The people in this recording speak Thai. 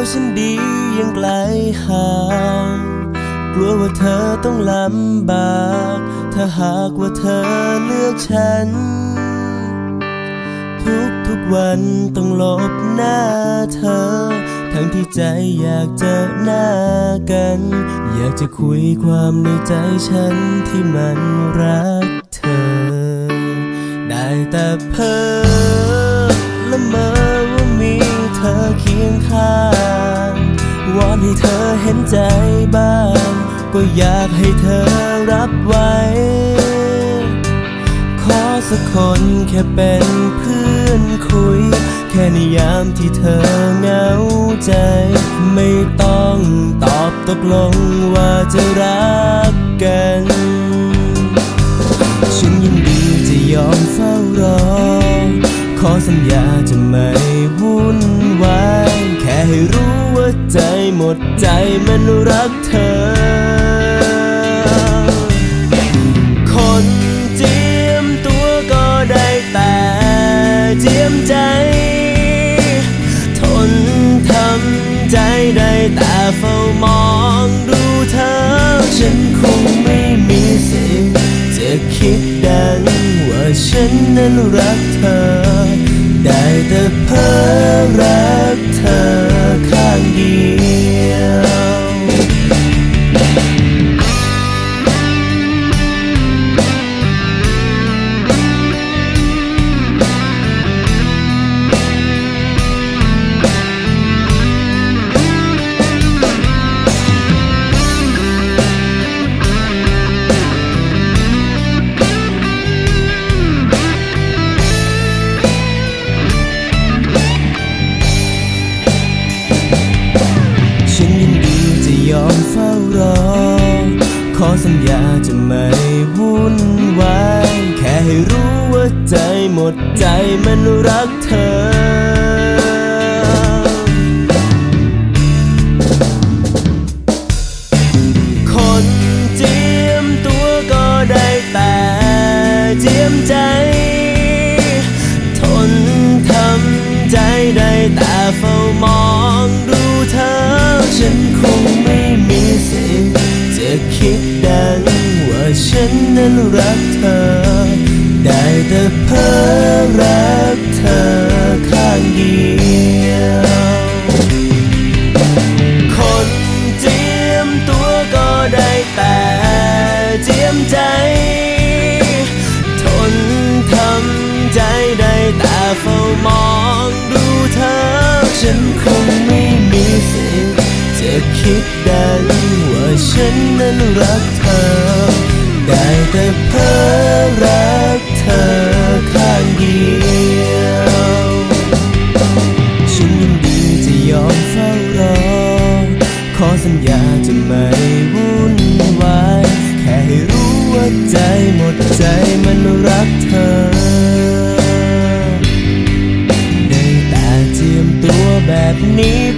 งรู้ตัวฉันดียังไกลห่างกลัวว่าเธอต้องลำบาก ถ้าหากว่าเธอเลือกฉัน ทุกทุกวันต้องลบหน้าเธอ ทั้งที่ใจอยากเจอหน้ากัน อยากจะคุยความในใจฉันที่มันรักเธอ ได้แต่เพ้อละเมอว่ามีเธอเคียงข้าง วอนให้เธอเห็นใจบ้าง ก็อยากให้เธอรับไว้ ขอสักคนแค่เป็นเพื่อนคุย แค่ในยามที่เธอเหงาใจ ไม่ต้องตอบตกลงว่าจะรักกัน ฉันยินดีจะยอมเฝ้ารอ ขอสัญญาจะไม่วุ่นวาย แค่ให้รู้ ใจหมดใจมันรักเธอ คนเจียมตัวก็ได้แต่เจียมใจ ทนทำใจได้แต่เฝ้ามองดูเธอ ฉันคงไม่มีสิทธิ์จะคิดดังว่าฉันนั้นรักเธอ ได้แต่เพ้อรักเธอ ข้ ขอสัญญาจะไม่วุ่นวาย แค่ให้รู้ว่าใจหมดใจมันรักเธอ ฉันนั้นรักเธอ ได้แต่เพ้อรักเธอข้างเดียวคนเจียมตัวก็ได้แต่เจียมใจ ทนทำใจได้แต่เฝ้ามองดูเธอ ฉันคงไม่มีสิทธิ์จะคิดดังว่าฉันนั้นรักเธอ ได้แต่เพ้อรักเธอข้างเดียวฉันยินดีจะยอมเฝ้ารอ ขอสัญญาจะไม่วุ่นวายแค่ให้รู้ว่าใจหมดใจมันรักเธอได้แต่เจียมตัวแบบนี้